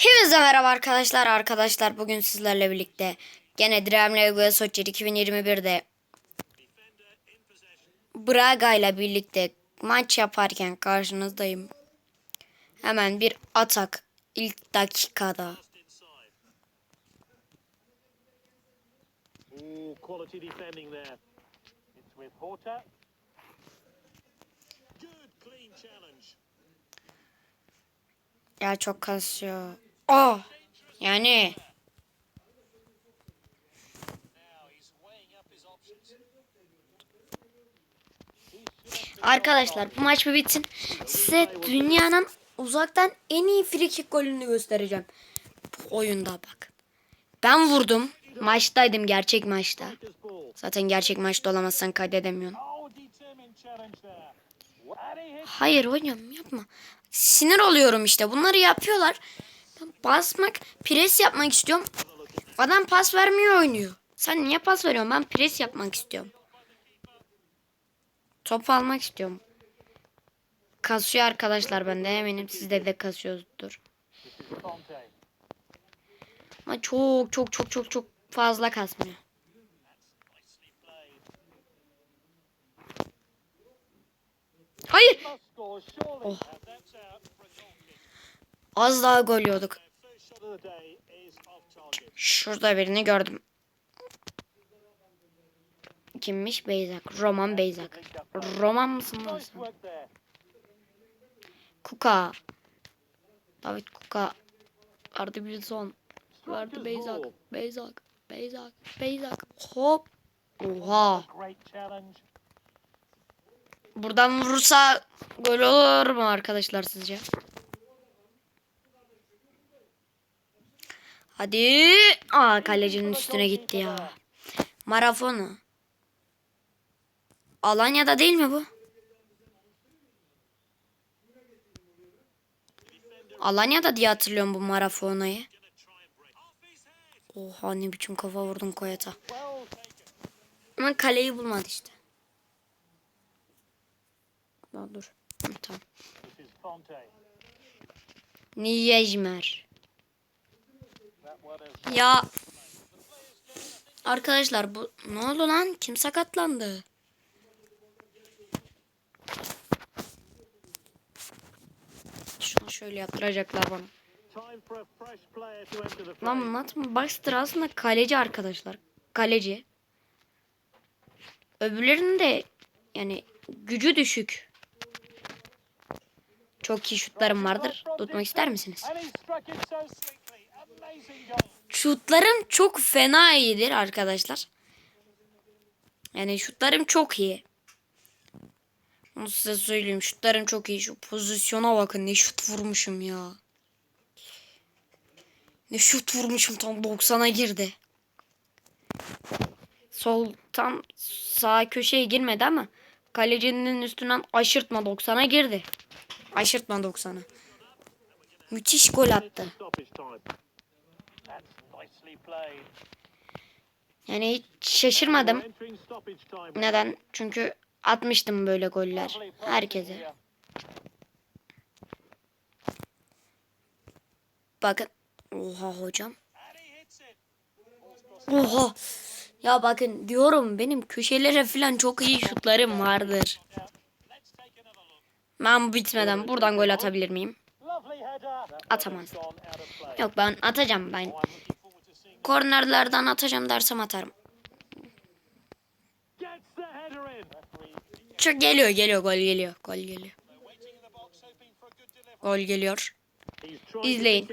Hepinize merhaba arkadaşlar. Arkadaşlar bugün sizlerle birlikte gene Dream League Sochi 2021'de Braga ile birlikte maç yaparken karşınızdayım. Hemen bir atak ilk dakikada. Ya çok kasıyor. Oh! Yani. Arkadaşlar bu maç bir bitsin. Size dünyanın uzaktan en iyi free kick golünü göstereceğim. Bu oyunda bak. Ben vurdum. Maçtaydım gerçek maçta. Zaten gerçek maçta olamazsan kaydedemiyorsun. Hayır hocam yapma. Sinir oluyorum işte. Bunları yapıyorlar. Basmak, pres yapmak istiyorum. Adam pas vermiyor oynuyor. Sen niye pas veriyorsun? Ben pres yapmak istiyorum. Top almak istiyorum. Kasıyor arkadaşlar ben de eminim sizde de kasıyordur. Ama çok çok çok çok çok fazla kasmıyor. Hayır. Oh. Az daha gol yiyorduk. Şurada birini gördüm. Kimmiş? Beyzak. Roman Beyzak. Roman mısın lan. Kuka. David Kuka. Arda Wilson. Striker's Beyzak. Beyzak. Beyzak. Beyzak. Hop. Oha. Buradan vurursa gol olur mu arkadaşlar sizce? Hadi. Aa kalecinin üstüne gitti ya. Marafonu. Alanya'da değil mi bu? Alanya'da diye hatırlıyorum bu Marafona'yı. Oha ne biçim kafa vurdun Koyata. Ama kaleyi bulmadı işte. Aa, dur. Tamam. Niyejmer. Ya arkadaşlar bu ne oldu lan? Kim sakatlandı? Şunu şöyle yaptıracaklar bana. Lan Nathan Baxter aslında kaleci arkadaşlar. Kaleci. Öbürlerinin de yani gücü düşük. Çok iyi şutlarım vardır. Tutmak ister misiniz? Şutlarım çok fena iyidir arkadaşlar. Yani şutlarım çok iyi. Onu size söyleyeyim. Şutlarım çok iyi. Şu pozisyona bakın. Ne şut vurmuşum ya. Ne şut vurmuşum. Tam 90'a girdi. Sol tam sağ köşeye girmedi ama kalecinin üstünden aşırtma 90'a girdi. Aşırtma 90'a. Müthiş gol attı. Yani hiç şaşırmadım. Neden? Çünkü atmıştım böyle goller herkese. Bakın. Oha hocam. Oha. Ya bakın diyorum benim köşelere falan çok iyi şutlarım vardır. Ben bu bitmeden buradan gol atabilir miyim? Atamaz. Yok ben atacağım ben. Kornerlerden atacağım dersem atarım. Çok geliyor geliyor gol geliyor. Gol geliyor. Gol geliyor. İzleyin.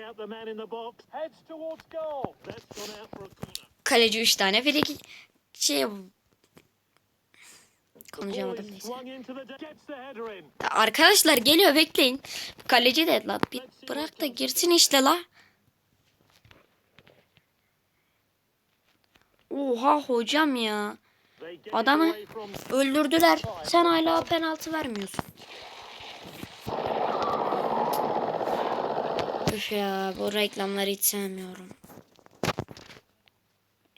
Kaleci 3 tane friki şey konuşamadım neyse. Arkadaşlar geliyor bekleyin. Kaleci de la bir bırak da girsin işte la. Oha hocam ya. Adamı öldürdüler. Sen hala penaltı vermiyorsun. Üf ya bu reklamları hiç sevmiyorum.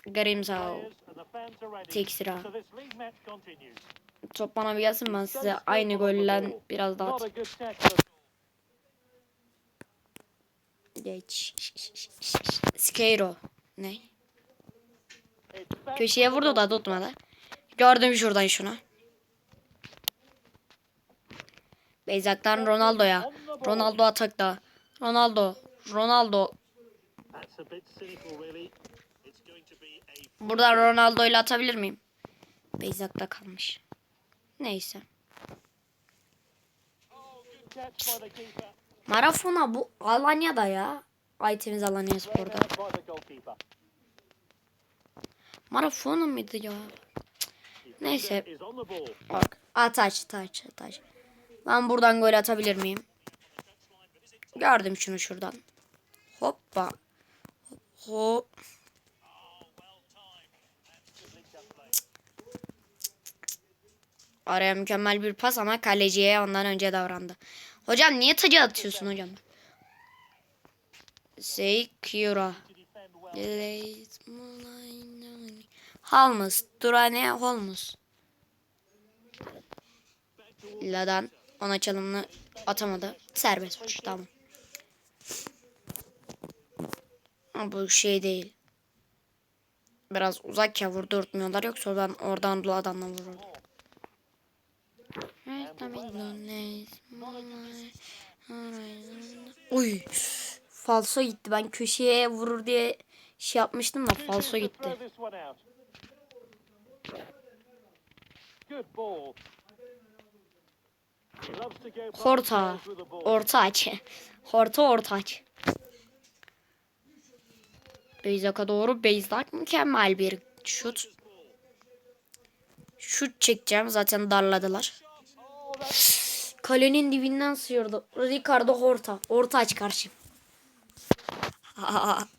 Ready. Tek sıra. Top bana bir gelsin ben size aynı golden biraz daha. Geç. Skeiro. Ne? Köşeye vurdu da tutmadı. Gördüm şuradan şunu. Beyzak'tan Ronaldo'ya. Ronaldo atakta. Ronaldo. Ronaldo. That's a bit cynical, really. It's going to be a Buradan Ronaldo ile atabilir miyim? Beyzak'ta kalmış. Neyse. keeper. Marafona bu Alanya'da ya. Aytemiz Alanya Spor'da. Marafona mıydı ya? Neyse. Bak. Ataç, taç, taç. Ben buradan gol atabilir miyim? Gördüm şunu şuradan. Hoppa. Hop. Araya mükemmel bir pas ama kaleciye ondan önce davrandı. Hocam niye tacı atıyorsun hocam? Seikura. Halmus. Durane Holmus. Ladan ona çalımını atamadı. Serbest vuruş tamam. Ama bu şey değil. Biraz uzak ya vurdurtmuyorlar yoksa ben oradan Ladan'la vururdum. Uy. Falso gitti. Ben köşeye vurur diye şey yapmıştım da falso gitti. Horta. Orta aç. Horta orta aç. Beyzak'a doğru. Beyzak mükemmel bir şut. Şut çekeceğim. Zaten darladılar. Kalenin dibinden sıyırdı. Ricardo Horta. Orta aç karşı.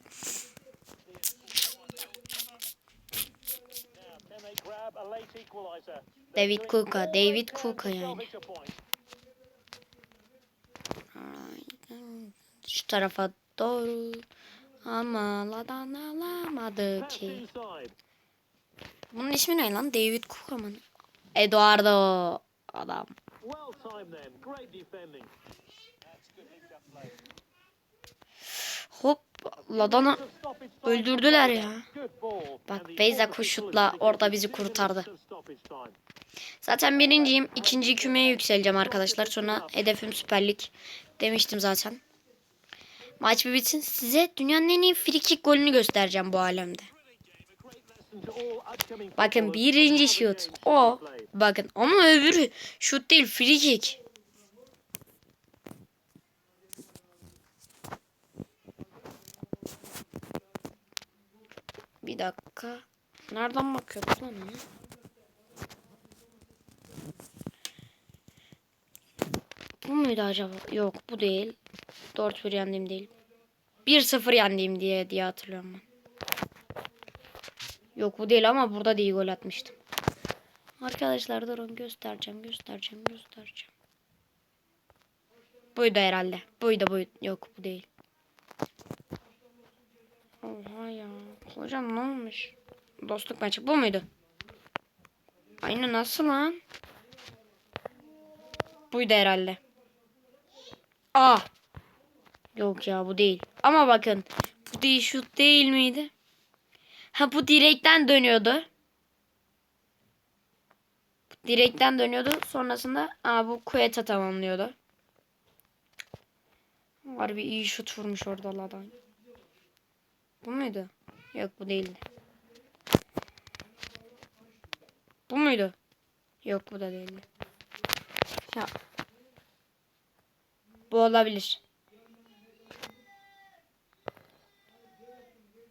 David Kuka. David Kuka yani. Şu tarafa doğru. Ama ladan alamadı ki. Bunun ismi ne lan? David Kuka mı? Eduardo. Adam. Hop. Ladan'a öldürdüler ya. Bak, Beyza ball şutla was orada bizi kurtardı. Zaten birinciyim. ikinci kümeye yükseleceğim arkadaşlar. Sonra hedefim Süper Lig. Demiştim zaten. Maç bir bitsin. Size dünyanın en iyi free kick golünü göstereceğim bu alemde. Bakın birinci şut. O. Bakın ama öbürü şut değil free Bir dakika. Nereden bakıyorduk lan ona? Bu muydu acaba? Yok bu değil. 4-1 yendiğim değil. 1-0 yendiğim diye diye hatırlıyorum ben. Yok bu değil ama burada da iyi gol atmıştım. Arkadaşlar durun göstereceğim göstereceğim göstereceğim. Buydu herhalde. Buydu buydu. Yok bu değil. Oha ya. Hocam ne olmuş? Dostluk maçı bu muydu? Aynı nasıl lan? Buydu herhalde. Aa. Yok ya bu değil. Ama bakın. Bu değil şut değil miydi? Ha bu direkten dönüyordu. Direkten dönüyordu. Sonrasında aa, bu Kueta tamamlıyordu. Harbi iyi şut vurmuş orada adam. Bu muydu? Yok bu değildi. Bu muydu? Yok bu da değildi. Ya. Bu olabilir.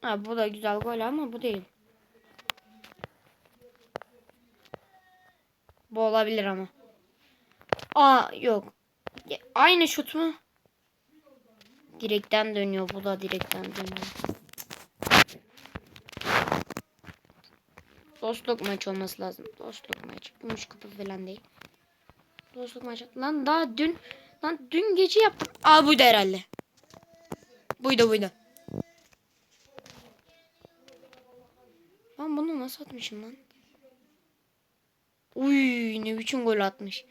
Ha bu da güzel gol ama bu değil. Bu olabilir ama. Aa yok. Aynı şut mu? Direkten dönüyor. Bu da direkten dönüyor. Dostluk maçı olması lazım. Dostluk maçı. Gümüş kupa falan değil. Dostluk maçı. Lan daha dün lan dün gece yaptım. Aa buydu herhalde. Buydu buydu. Ben bunu nasıl atmışım lan? Uy ne biçim gol atmış.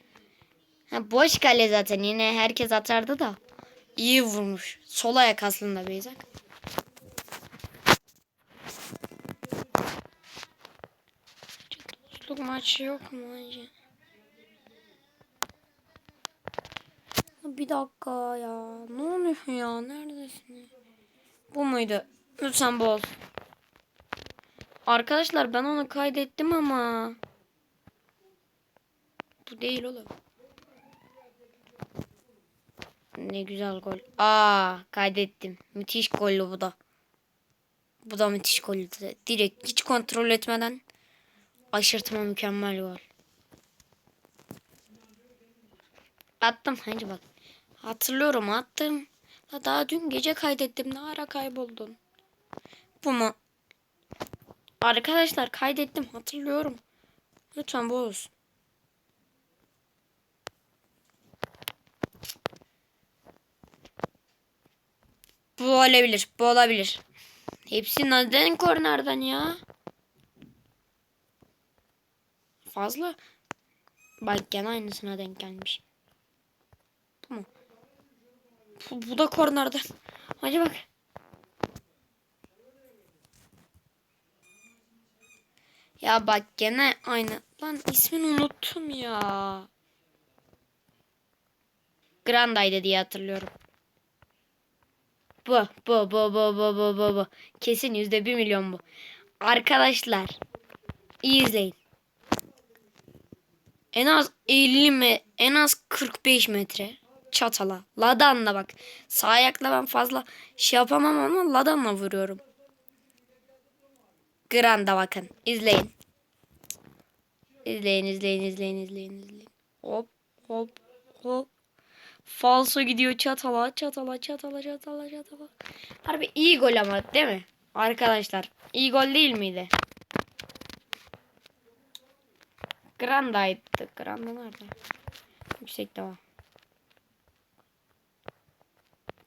Ha, boş kale zaten yine herkes atardı da. İyi vurmuş. Sol ayak aslında Beyzak. Maçı yok mu acı? Bir dakika ya. Ne oluyor ya? Neredesin? Bu muydu? Lütfen bol. Arkadaşlar ben onu kaydettim ama. Bu değil oğlum. Ne güzel gol. Aa kaydettim. Müthiş gollü bu da. Bu da müthiş gollü. Direkt hiç kontrol etmeden aşırtma mükemmel gol. Attım hadi bak. Hatırlıyorum attım. Daha dün gece kaydettim. Ne ara kayboldun? Bu mu? Arkadaşlar kaydettim hatırlıyorum. Lütfen bu olsun. Bu olabilir. Bu olabilir. Hepsi neden kornerden ya? Fazla. Bak gene aynısına denk gelmiş. Bu mu? Bu, bu da kornerden. Hadi bak. Ya bak gene aynı. Lan ismini unuttum ya. Grandaydı diye hatırlıyorum. Bu, bu, bu, bu, bu, bu, bu, bu. Kesin yüzde bir milyon bu. Arkadaşlar, iyi izleyin. En az 50 mi, en az 45 metre çatala. Ladanla bak. Sağ ayakla ben fazla şey yapamam ama ladanla vuruyorum. Granda bakın. İzleyin. İzleyin, izleyin, izleyin, izleyin, izleyin. Hop, hop, hop. Falso gidiyor çatala, çatala, çatala, çatala, çatala. Harbi iyi gol ama değil mi? Arkadaşlar, iyi gol değil miydi? Granda'ydı. Granda nerede? Yüksekte var.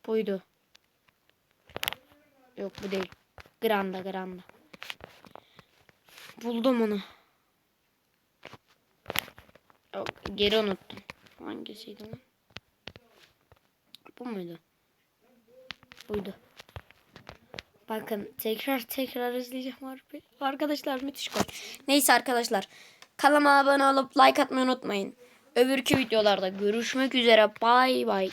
Buydu. Yok bu değil. Granda, Granda. Buldum onu. Yok, geri unuttum. Hangisiydi lan? Bu muydu? Buydu. Bakın tekrar tekrar izleyeceğim harbi. Arkadaşlar müthiş gol. Neyse arkadaşlar. Kanalıma abone olup like atmayı unutmayın. Öbürkü videolarda görüşmek üzere. Bay bay.